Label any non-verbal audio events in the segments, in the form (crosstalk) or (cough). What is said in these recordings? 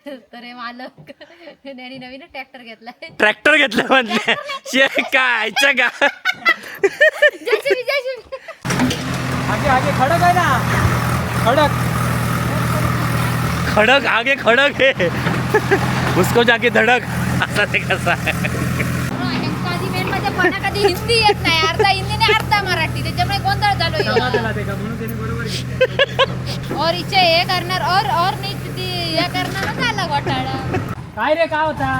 (laughs) तर हे मालक. त्यांनी नवीन ट्रॅक्टर घेतलाय. ट्रॅक्टर घेतलं म्हणले. शे काय का JCB, JCB. आगे आगे खडक आहे ना. खडक. खडक आगे खडक है. उसको जाके धडक. असा ते कसा आहे. मेन म्हणजे कधी हिंदी येत नाही. अर्धा हिंदी आणि अर्धा मराठी. त्याच्यामुळे गोंधळ झालो समाजाला ते का म्हणून त्याने बरोबर घेतलं. और इथे हे करणार. और और नीट ती करणार झाला घोटाळा काय रे का होता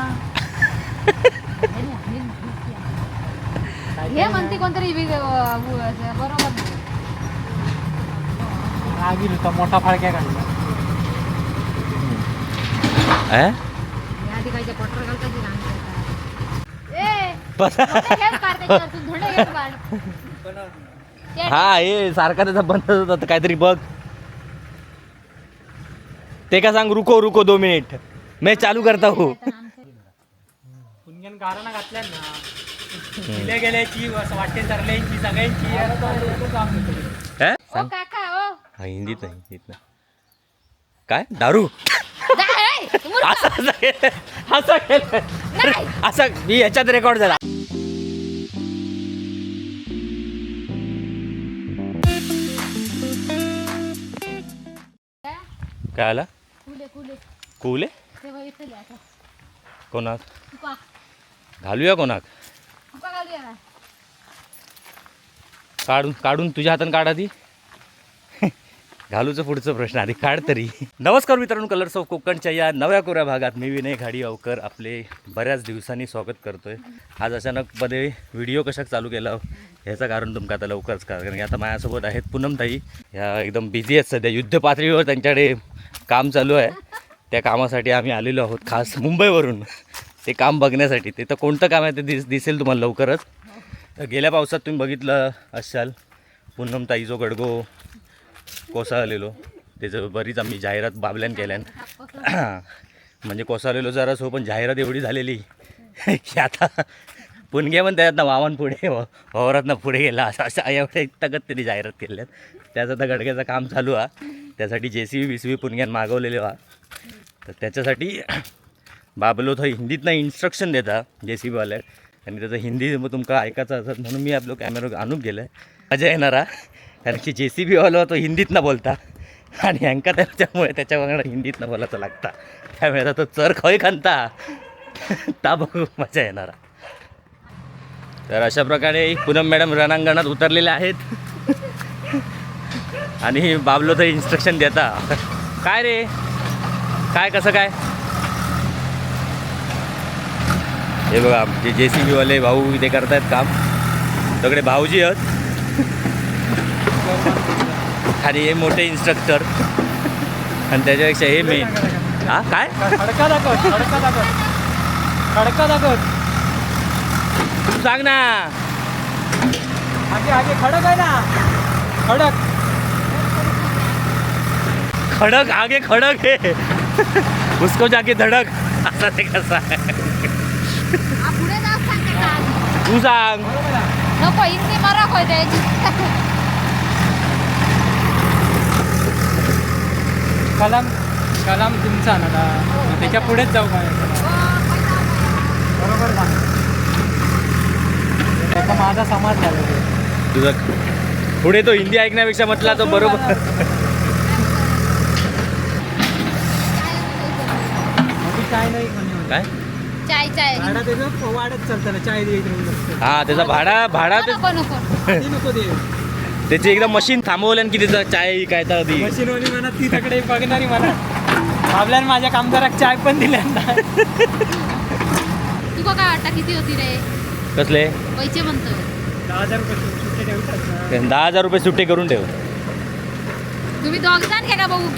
हे म्हणते कोणतरी वि- अ, व- बरोबर होता मोठा काढला अं? हे आधी काय ते पटर घालतात की नाही करतात. ए, बस. धोंडे घेत काढ त्याच्यावरतून, धोंडे घेत काढ. ते हा हे सारखा त्याचा बंद होत होता काहीतरी बघ ते का सांग रुको रुको दो मिनिट. मैं चालू करता हूँ. पुणग्यान गाराणा घातल्या ना. गेल्या गेल्याची असं वाटते तरल्यांची सगळ्यांची? ओ काका ओ. हा हिंदीत नाही हिंदीत नाही. काय? दारू. असं असं केलं. असं केलं. नाही. असं मी ह्याच्यात रेकॉर्ड झाला. काय? काय आला? कुले कोणाक? घालूया कोणाक? काढून काढून तुझ्या हातानं काढा ती. घालूचं पुढचं प्रश्न आधी काढ तरी. नमस्कार मित्रांनो कलर्स ऑफ कोकणच्या या नव्या कोऱ्या भागात मी विनय घाडी अवकर आपले बऱ्याच दिवसांनी स्वागत करतोय. आज अचानकमध्ये व्हिडिओ कशाक चालू केला ह्याचं कारण तुमका आता लवकरच कारण की आता माझ्यासोबत आहेत पूनमताई. ह्या एकदम बिझी आहेत सध्या युद्ध पातळीवर त्यांच्याकडे काम चालू आहे. त्या कामासाठी आम्ही आलेलो आहोत खास मुंबईवरून. ते काम बघण्यासाठी. ते तर कोणतं काम आहे ते दिस दिसेल तुम्हाला लवकरच. तर गेल्या पावसात तुम्ही बघितलं असाल पूनम ताईचो गडगो कोसळलेलो त्याचं बरीच आम्ही जाहिरात बाबल्यान केल्यान. (clears throat) म्हणजे कोसळलेलो जरा हो पण जाहिरात एवढी झालेली (laughs) की आता पुणगे पण त्याच्यातनं वावन पुढे वावरातनं पुढे गेला. असं असं एवढ्या इतकत त्यांनी जाहिरात केल्यात. त्याचं आता गडग्याचं काम चालू आहे. त्यासाठी जे C B B C B पुणग्यान मागवलेले वा तर त्याच्यासाठी बाबलो थंय हिंदीतनं इन्स्ट्रक्शन देता जे सी बीवाले आणि त्याचं हिंदी मग तुमका ऐकायचं असत म्हणून मी आपलं कॅमेरा आणून गेलं मजा येणारा कारण की जे सी बीवाला तो हिंदीतनं बोलता. आणि ह्यांका त्याच्यामुळे त्याच्या हिंदीतनं बोलायचं लागता. त्यामुळे आता तो चर खय खानता ता बघू मजा येणारा तर अशा प्रकारे पूनम मॅडम रणांगणात उतरलेल्या आहेत. आणि बाबलो तर इन्स्ट्रक्शन देता. काय रे? काय कसं काय? हे बघा आमचे जे सी बीवाले भाऊ इथे करतायत काम. सगळे भाऊजी आहेत. आणि हे मोठे इन्स्ट्रक्टर आणि त्याच्यापेक्षा हे मेन हा काय? खडका दाखव खडका दाखव. खडका दाखव. तू सांग ना. आगे आगे खडक आहे ना. खडक. खडक आगे खडक है. (laughs) उसको जाके धडक। असा ते कसा आहे हा, पुढे जाऊ सांगते का तू सांग बरोबर. नको हिंदी मराठ होय द्यायची कलाम कलाम तुमचा ना. मग त्याच्या पुढेच जाऊ पाहिजे बरोबर सांग त्याचा माझा समाज झाला. ते. तुझं पुढे तो हिंदी ऐकण्यापेक्षा म्हटला तो बरोबर. चाय नाही. काय? चाय चाय. भाडा त्याचं वाढत चालतं ना चाय हा त्याचा भाडा भाडा ते नको नको. नको दे. त्याची एकदम मशीन थांबवलं की त्याचा चाय काय तर ती मशीनवाली म्हणा ती तकडे बघणारी म्हणा. आपल्याला माझ्या कामगाराक चाय पण दिल्यांदा तुका काय वाटतं किती होती रे? कसले? पैसे म्हणतोय. दहा हजार रुपये सुट्टे ठेवतात ना. दहा हजार रुपये सुट्टे करून ठेव. तुम्ही दोघ जण घ्या का बघू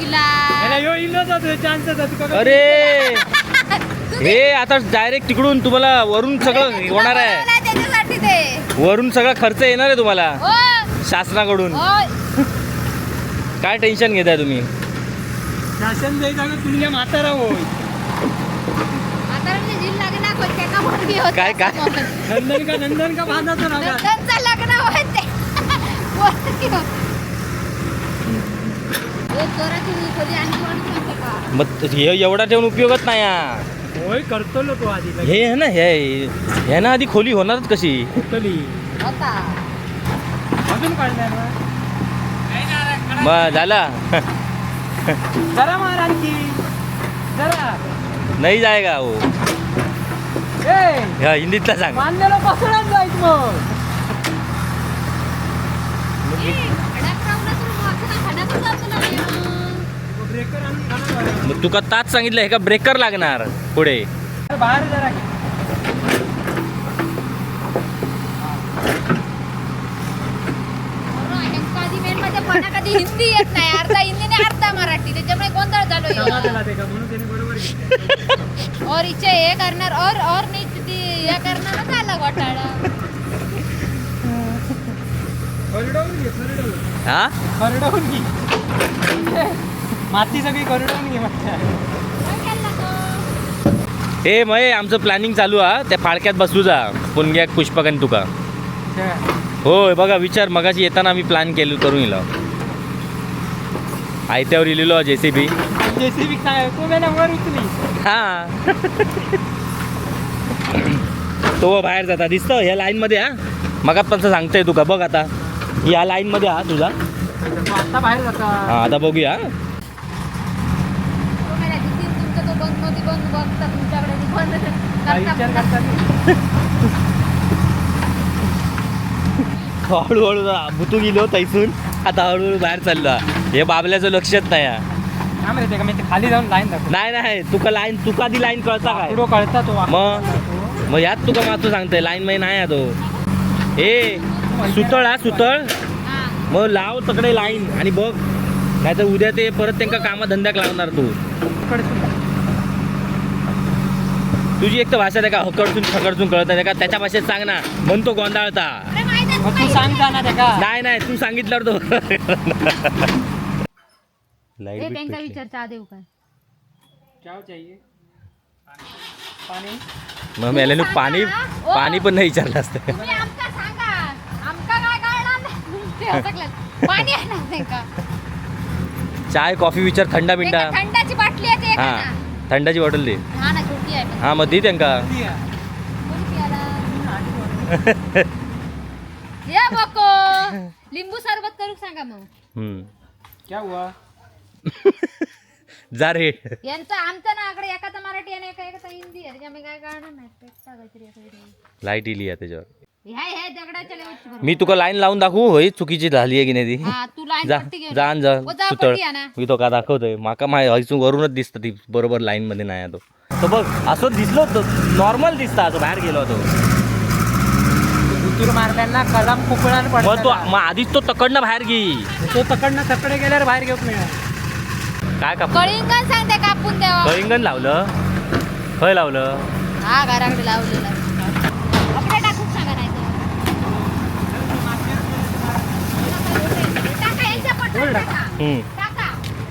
ह्यो होतो चान्स तुका अरे! हे आता डायरेक्ट तिकडून तुम्हाला वरून सगळं होणार आहे. बनवलंय त्याच्यासाठी ते. वरून सगळा खर्च येणार आहे तुम्हाला. ओ शासनाकडून. ओय काय टेन्शन घेताय तुम्ही? शासन द्यायचा का तुला म्हातारा होय आता म्हणजे जिल लग्न होत त्याका मुलगी होत. काय, काय? नंदन का नंदन का बांधायचं ना का? नंदनचं लग्न होत ते मुलगी होत. एक जोराची खोली आणि माणूस म्हणते का मग हे एवढा ठेवून उपयोगच नाही हा. होय करतो लो तो आधी. हे आहे ना हे हे ना आधी खोली होणारच कशी? अजून ना? मग झाला. जरा मार आणखी. जरा. नाही जायगा हो. ए ह्या हिंदीतला सांग. बांधलेलं पसरत जायच मग. मग तुका ताच सांगितलं हे का ब्रेकर लागणार पुढे. बाहेर जरा घे. कधी हिंदी येत नाही. अर्धा हिंदी आणि अर्धा मराठी. त्याच्यामुळे गोंधळ झालो और इचे हे करणार और और नीट ती हे करणार झाला घोटाळा. हा? माती सगळी घे तो? हे मये आमचं प्लॅनिंग चालू हा. त्या फाळक्यात बसू जा. पुणग्याक पुष्पक आणि तुका. होय बघा विचार. मगाशी येताना आम्ही प्लॅन केलो करून येलो आयत्यावर इलेलो जे सी बी जेसीबी काय हा. तो बाहेर जाता. दिसतो ह्या लाईन मध्ये हा. मगात पण सांगतोय तुका. बघ आता. या लाईन मध्ये हा तुझा. आता बाहेर जाता. हा आता बघूया तो मेला जितीन तुमचं तो बंदमध्ये बंद बघता तुमच्याकडे ती बंद काय करता- विचार करता- करता हळूहळू भुतू गेलो तैसून. आता हळूहळू बाहेर चाललो. हे बाबल्याचं लक्षच नाही खाली जाऊन लाईन नाही नाही तुका लाईन तुका ती लाईन कळता काय? कळता तो मग? मग यात तुका मातू सांगतोय लाईन मध्ये नाही हा तो. ए सुतळ हा सुतळ. हा. मग लाव तकडे लाईन आणि बघ. नाही तर उद्या ते परत त्यांना कामा धंद्याक लावणार तू. तुझी एक तर भाषा आहे का खकडसून कळत नाही का? त्याच्या भाषेत सांग ना. म्हणतो गोंधळता. आहे तू सांग जा ना त्या का नाही नाही तू सांगितल्यावर तो त्यांचा विचार चहा देऊ काय क्या चाहिए. पाणी? मग पाणी पाणी पण नाही विचारलं असतं. तुम्ही आमका सांगा. आमका काय कळणार नाही. ते हसकलं. पाणी आहे ना नाही का? चाय कॉफी विचार थंडा बिंडा. थंडाची बाटली आहे ते हा ना थंडाची बॉटल दे. हा. हा मग दे त्यांका? (laughs) ये बको लिंबू सरबत करू सांगा मग हम्म. क्या हुआ (laughs) जा रे यांचं आमचं ना आकडे एकाचा मराठी आणि एका एकाचा हिंदी आहे त्याच्यामुळे काय कळणार नाही पेटता काहीतरी. लाइट इली आहे त्याच्यावर ह्या ह्या दगडाच्या लेवलची बरोबर. मी तुका लाईन लावून दाखवू होय चुकीची झाली आहे की नाही ती हा जा जा. आणि जा सुतळ मी तो का दाखवतोय माका माय हयसून वरूनच दिसतं ती बरोबर लाईन मध्ये नाही आहे तो तो बघ असं दिसलो नॉर्मल दिसता असं बाहेर गेलो तो मारल्यांना कलम कुकळान मग तो पडतो मग आधीच तो तकडनं बाहेर गे तो तकडनं तकडे गेल्यावर बाहेर घेऊन मिळणार काय काप? कळिंगण सांगते कापून द्यावा कळिंगण लावलं? खय लावलं. हा घराकडे लावलेला.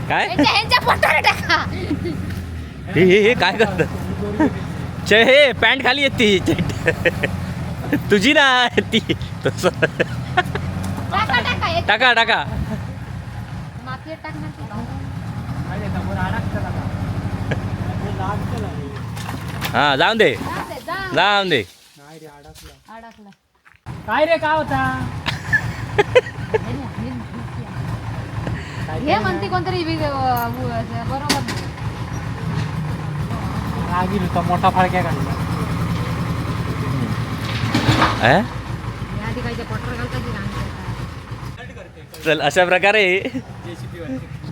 काय? हे हे हे काय करत? चे हे पॅन्ट खाली येते ती. तुझी ना ती. तसं. टाका टाका हे. हा जाऊन दे. जाऊ दे, जा. जाऊन दे. काय रे काय होता? हे म्हणते कोणतरी बरोबर. होता मोठा फळक्या काढला अं? हे. चल अशा प्रकारे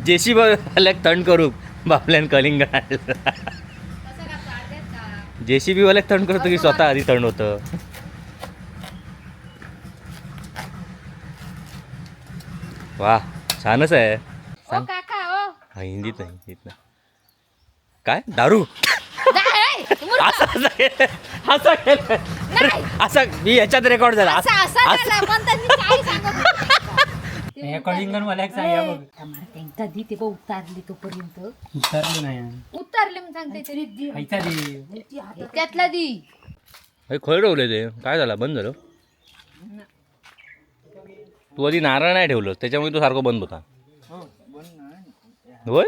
जेसी वाल्याक थंड करू बापल्यान कलिंग? जेसीबी वाल्याक थंड करतो की स्वतः आधी थंड होतं वा छानच आहे ओ काका ओ हा हिंदीत नाही हिंदीत नाही काय दारू. असं असं केलं. असं केलं. नाही. असं मी ह्याच्यात रेकॉर्ड झाला. असं असं असं- झालं, पण त्यांनी काय सांगत होते. ते हे कलिंगण मला एक सांगा बघ. ते उतारली तोपर्यंत. उतरलो नाही उतारले सांगते तरी खायचा दे त्यातला दी हे खय ठेवले ते. काय झालं? बंद झालं? तू आधी नारळ नाही ठेवलं. त्याच्यामुळे तो सारखं बंद होता. होय?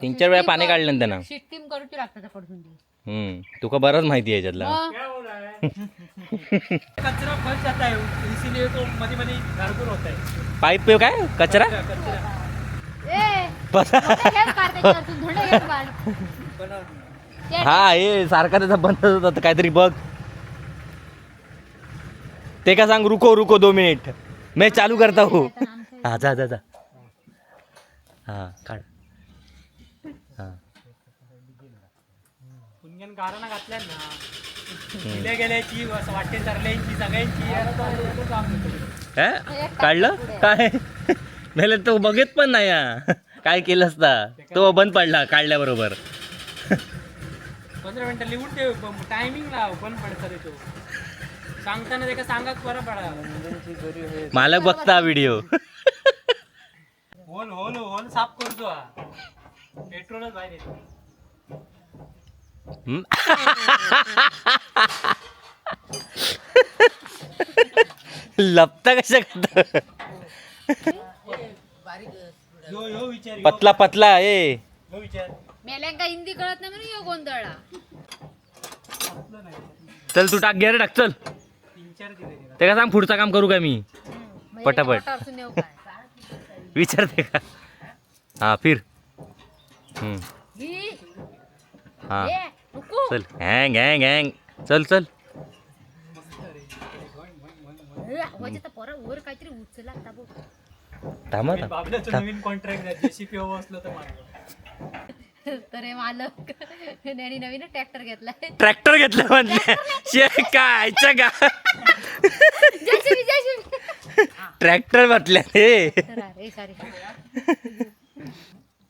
तीन चार वेळा पाणी काढलं ना त्यानं. सिस्टीम करूची लागतं त्या पडसून ती हम्म. तुका बरंच माहिती आहे याच्यातला. मग? है कचरा फंस जाता है इसीलिए तो मध्ये मध्ये घरकुर होता है पाईप पे काय? कचरा? ए बस. त्याच्यावरतून. ते- हा हे सारखा त्याचा बंद होत होता काहीतरी बघ. ते का सांग रुको रुको दो मिनिट. मैं चालू करता हूँ. हा जा जा जा. हा काढ हा पुणग्यान गाराणा घातल्या ना गेल्या गेल्याची असं वाटते तरल्यांची सगळ्यांची. काम? काढलं? काय? नाही तो बघत पण नाही हा. काय केलं असता तो बंद पडला काढल्याबरोबर. पंधरा मिनिटं लिहून ठेव टायमिंग लाव बंद पडतं रे तो. सांगताना ते का सांगाच बरं पडा. मालक बघता व्हिडिओ होल होल होल साफ करतो हा. पेट्रोलच बाहेर येतो. लपता कशा करत? पतला पतला ए. मेल्यांका हिंदी कळत नाही म्हणून यो गोंधळा. आपलं नाही चल तू टाक गेअर टाक चल. तीन चार दिले तिला. ते का सांग पुढचं काम करू का मी? पटापट. विचारते का? हा फिर. हम्म, ही, हा. चल हँग हँग हँग चल चल. थांबा नवीन कॉन्ट्रॅक्ट जेसीपी हवं असलं तर मागव. तर हे मालक त्यांनी नवीन ट्रॅक्टर घेतलाय. ट्रॅक्टर घेतलं म्हणले. शे काय का. ट्रॅक्टर म्हटल्या हे.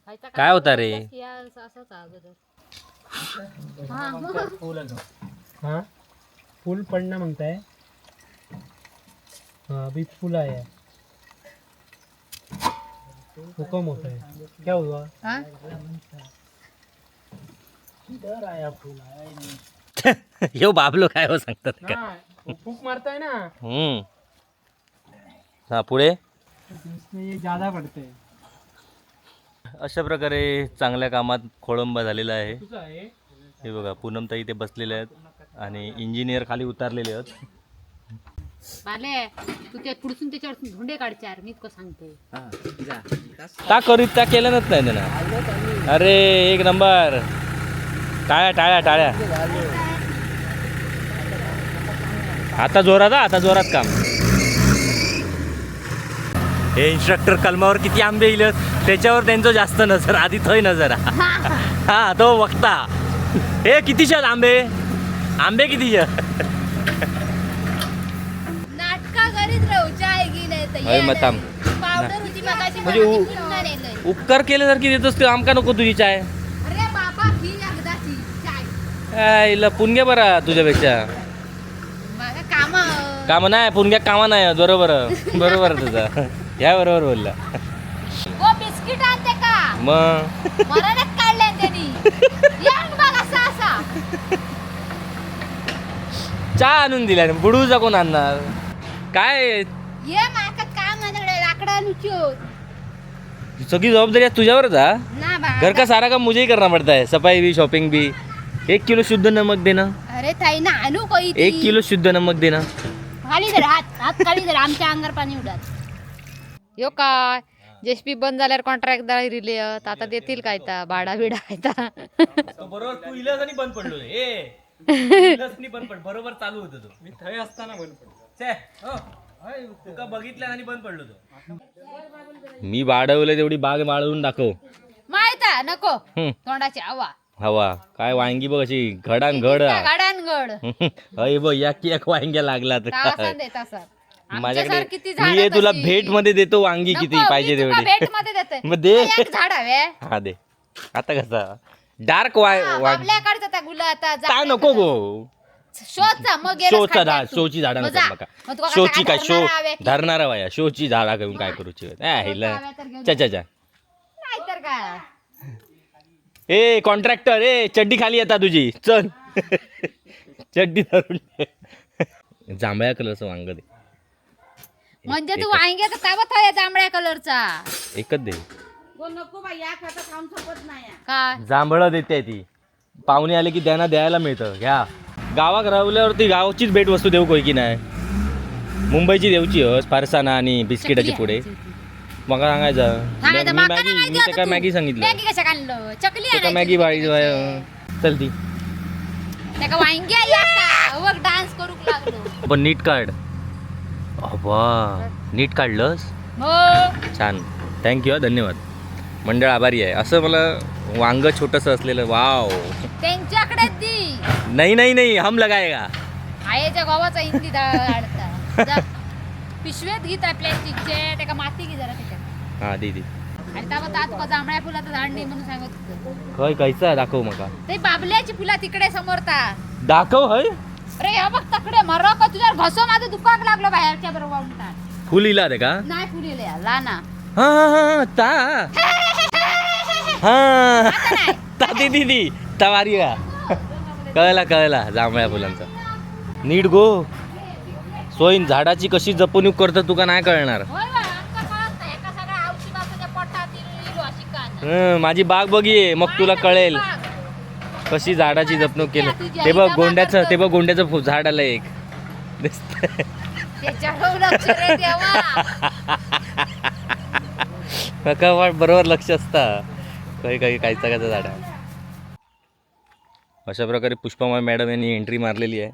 खायचा काय होता रे? या असाच अगोदर. हा? हाँ फूल पड़ना माँगता है? हाँ अभी फूल आया है। हुक्म होता है। क्या हुआ? हा? इधर आया फूल आया ही नहीं। (laughs) यो बाबलो काय हो सांगतात का। ना फूक मारता है ना। हम्म। हा पुढे तो इसमें ये ज़्यादा पड़ते हैं। अशा प्रकारे चांगल्या कामात खोळंबा झालेला आहे. हे बघा पूनमताई ते बसलेले आहेत आणि इंजिनियर खाली उतारलेले आहेत. बाले तू ते पुढसून त्याच्यावर धोंडे काढचे यार मी तुका सांगते. का करीत त्या केल्यानच नाही त्यानं? अरे एक नंबर. टाळ्या टाळ्या टाळ्या. आता जोरात हा, आता जोरात काम. हे इन्स्ट्रक्टर कलमावर किती आंबे येईल त्याच्यावर त्यांचं जास्त नजर आधी थंय नजर. हा तो बघता हे कितीचे आहेत आंबे? आंबे कितीचे नाटका करीत राहू चाय गेले अय, मग थांब. पावडर होती मगाशी म्हणजे. उपकार केल्यासारखी देतोस ते? आमका नको तुझी चाय? अरे बाबा ही एकदाची चाय. आईला पुणग्या बरा तुझ्यापेक्षा. काम. काम नाही पुणग्या कामा नाही बरोबर. बरोबर तुझा. या बरोबर बोलला. बिस्किट आणते का? मग? मराठीत काढले त्यांनी. येऊन बघ असा असा. चहा आणून दिला बुडूचा कोण आणणार. काय? ये माका काम माझ्याकडे लाकडा नुचो सगळी जबाबदारी आज तुझ्यावरच हा? ना बा. घर का सारा काम मुझे ही करना पड़ता है सफाई भी शॉपिंग भी एक किलो शुद्ध नमक देना अरे ताई ना आणू कोई एक किलो शुद्ध नमक देना खाली धर हात हात खाली धर. आमच्या अंगार पाणी उडत. यो काय? जेसपी बंद झाल्यावर कॉन्ट्रॅक्टदार रिले आता देतील काय ता? भाडा बिडा काय ता बरोबर तू इलाज आणि बंद पडलो ए बंद पड बरोबर चालू होतो तो. मी थंय असताना बंद पडतो छे, हो, तुका बघितलं आणि बंद पडलो तो. मी वाढवलं तेवढी बाग वाढवून दाखव. माहीत नको. तोंडाची हवा. हवा. काय वांगी बघ अशी घडान घड. गाडानगड अय (laughs) बघ या की एक वांग्या लागला तर माझ्याकडे मी हे तुला भेटमध्ये देतो वांगी किती पाहिजे तेवढी. (laughs) मग दे. एक झाड हवे. हा दे. आता कसा? डार्क वाय वांगी त्या काय नको गो. शोचा मग गेलास शोचा खड्ड्यात झाड तू. शोची झाडं मग जा. बघा. मग तुका शोची काय? शो धरणारा हवे की? धरणारा वाया. शोची झाडा घेऊन काय करूची तर घेऊन चा चा चा. नाहीतर काय? ए कॉन्ट्रॅक्टर ए चड्डी खाली येता तुझी. चल. (laughs) चड्डी धरून. जांभळ्या कलरचं वांग दे. म्हणजे तू वांग्याचा ताबत आहे जांभळ्या कलरचा? एकच दे. काय जांभळं देते ती. पाहुणे आले की त्यांना द्यायला मिळतं. घ्या. गावात राहिल्यावरती गावचीच भेटवस्तू देऊ कोय की नाही? मुंबईची देऊची हस फारसाना आणि बिस्किटाची पुढे मग सांगायचं. सांगायचं, मी माका मॅगी नाही मी माहिती ते काय आता मॅगी तू. सांगितलं. मॅगी कशा काढलं चकली ते काय मॅगी बाळी चल ती. त्याका वांगी बघ डान्स करूक लागलो. पण नीट काढ. अबा नीट काढलंस? हो. छान. थँक्यू धन्यवाद. मंडळ आभारी आहे. असं मला वांग छोटंसं असलेलं वाव. त्यांच्याकडे दी. नाही नाही नाही हम लगाएगा. आईच्या गावाचा हिंदी जा. पिशवेत घेत प्लॅस्टिकचे त्याका माती घे जरा त्याच्यात. हा दीदी आणि त्यावर तात का जांभळ्या फुलाचं झाड नाही म्हणून सांगत खय खायचा दाखव मका ते बाबल्याची फुला तिकडे समोर ता. दाखव हय. अरे हे बघ तकडे मर का तुझ्या घसो माझं दुकान लागलं बाहेरच्या बरोबर म्हणतात फुल इला ते का? नाही फुलेले लाना हा हा हा ता. हा आता नाही. ता ती दीदी ता वारी का कळला कळला जांभळ्या फुलांचा. नीट गो. सोयीन झाडाची कशी जपणूक करतं तुका नाही कळणार. होय बा, आमका कळत नाही. एका सगळ्या औषधाच्या पोटात इलो- इलो अशी कान. हं, माझी बाग बघी मग तुला कळेल. कशी झाडाची जपणूक केलं. ते बघ गोंड्याचं ते बघ गोंड्याचं झाड आलं एक. बरोबर लक्ष असता. काही काही कायचा कायचा झाड आहे. अशा प्रकारे पुष्पमा मॅडम यांनी एंट्री मारलेली आहे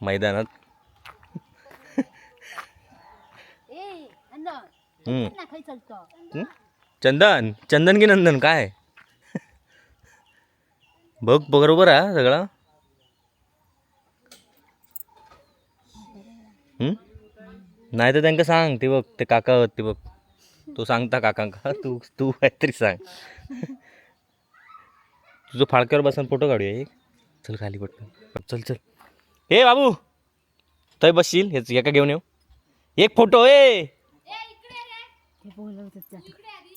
मैदानात? चंदन चंदन की नंदन काय? बघ बरोबर आहे हा सगळा. हं? नाही तर त्यांना सांग ते बघ ते काका आहेत ते बघ. तो सांगता काकांका तू तू काहीतरी सांग. तुझं फाळक्यावर बसून फोटो काढूया एक. चल खाली पटकन. चल चल. ए बाबू! थंय बसशील? हेच एका घेऊन येऊ. एक फोटो ए.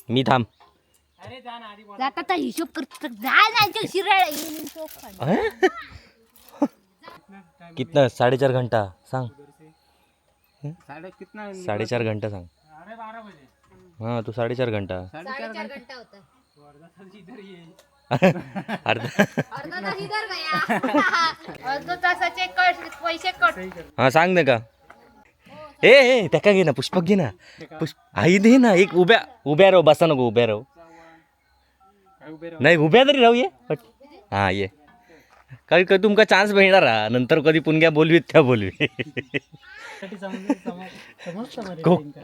मी थांब. अरे जा ना आधी बोला. जाता तर हिशोब करत जा इथे शिराळ काढ. कितना साडेचार घंटा सांग. साडे कितना साडेचार घंटा सांग. अरे बारा बजे. हां तू साडेचार घंटा. साडेचार घंटा होता. वर्धा तर इधर ये. (laughs) अर्धा अर्धा तास इधर गया (laughs) अर्धा तासाचे कट पैसे कट. हां सांग ना का? ए ए त्याका घे ना पुष्पक घे ना. पुष्प आई दे ना एक उभ्या उभ्या राहू बसा नको उभ्या राहू. नाही उभ्या तरी राहू ये हां ये. काही कधी तुमका चान्स मिळणार हा. नंतर कधी पुणग्या बोलवीत त्या बोलवी.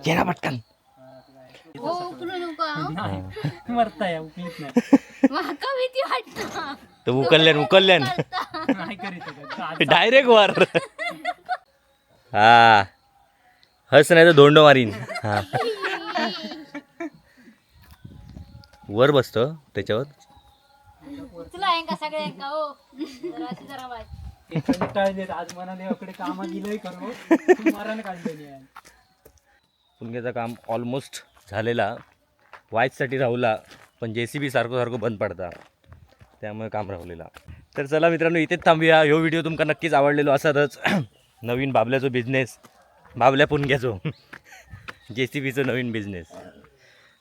ये ना पटकन. हो उकलू नको नाही मरताय उकलीत नाही. माका भीती वाटतं. तर उकलल्यान उकलल्यान नाही करीत डायरेक्ट (laughs) वर. हा. हस नाही तर धोंड मारीन. हा. वर बसतो त्याच्यावर. तुला आहे का सगळ्यांका हो? जरा अशी जरा बाय. ते कंटाळलेत. आज मनाने अकडे कामा गेलंय करू मरण काढलेली आहे. पुणग्याचं काम ऑलमोस्ट झालेला. वाईचसाठी राहुला पण जे सी बी सारखं सारखं बंद पडता. त्यामुळे काम राहुलेला. तर चला मित्रांनो इथेच थांबूया. ह्यो व्हिडिओ तुमका नक्कीच आवडलेलो असातच. (clears throat) नवीन बाबल्याचो बिझनेस बाबल्या पुणग्याचो. (laughs) जे सी बीचं नवीन बिझनेस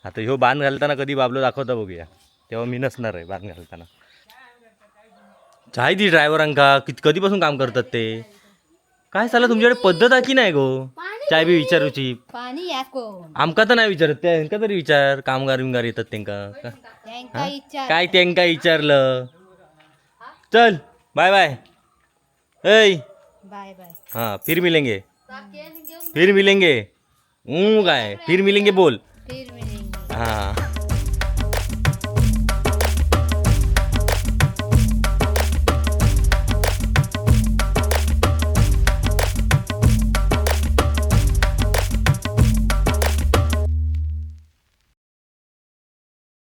आता ह्यो बांध घालताना कधी बाबलो दाखवता बघूया. तेव्हा मी नसणार आहे बांध घालताना. चाय दी ड्रायव्हरांका कित कधीपासून काम करतात ते? काय चाललं तुमच्याकडे पद्धत आहे की नाही गो? चाय बी विचारूची. पाणी आमका तर नाही विचारत त्यांका तरी विचार कामगार विमगार येतात त्यांका. काय त्यांका विचारलं? चल बाय बाय ऐ. बाय बाय हाँ फिर मिलेंगे. फिर मिलेंगे. हूँ काय फिर मिलेंगे बोल. फिर मिलेंगे. 啊。